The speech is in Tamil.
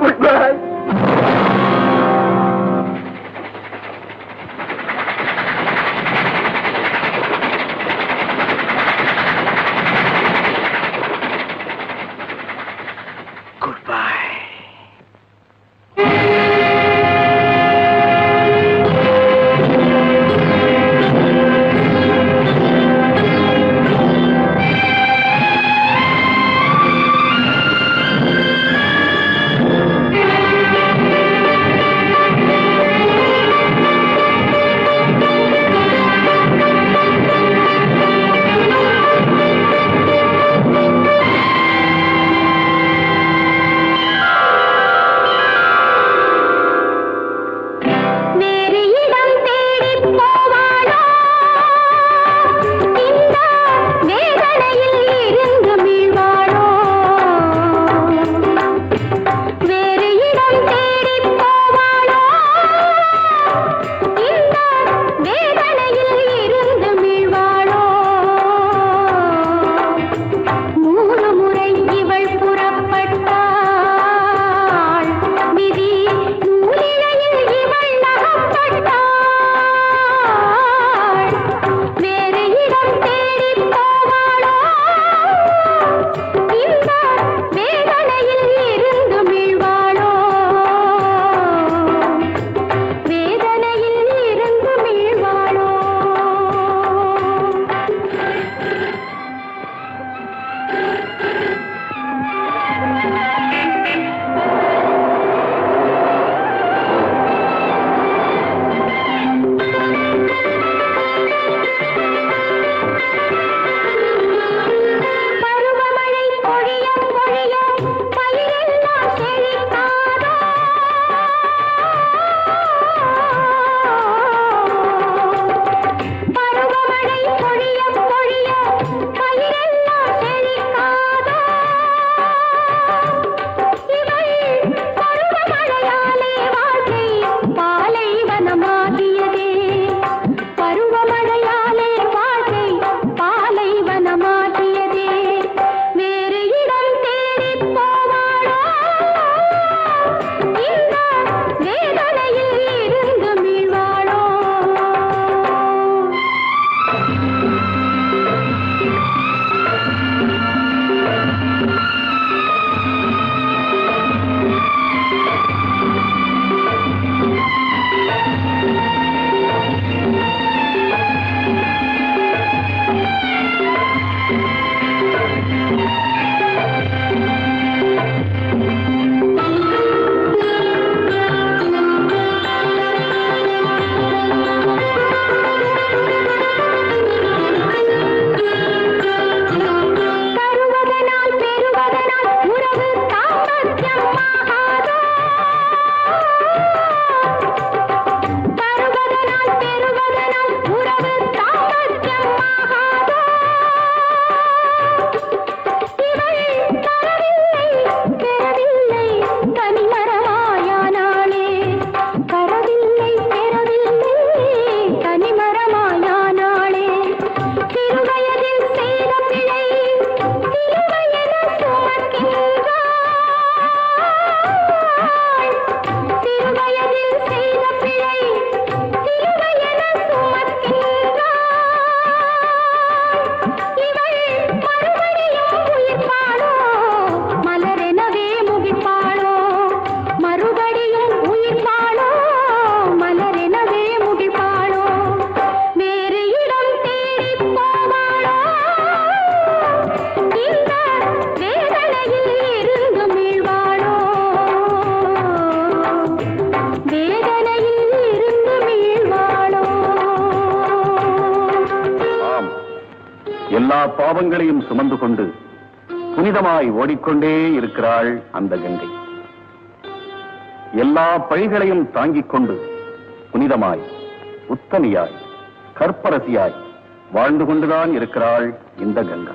Goodbye. எல்லா பாவங்களையும் சுமந்து கொண்டு புனிதமாய் ஓடிக்கொண்டே இருக்கிறாள் அந்த கங்கை. எல்லா பழிகளையும் தாங்கிக் கொண்டு புனிதமாய் உத்தமியாய் கற்பரசியாய் வாழ்ந்து கொண்டுதான் இருக்கிறாள் இந்த கங்கா.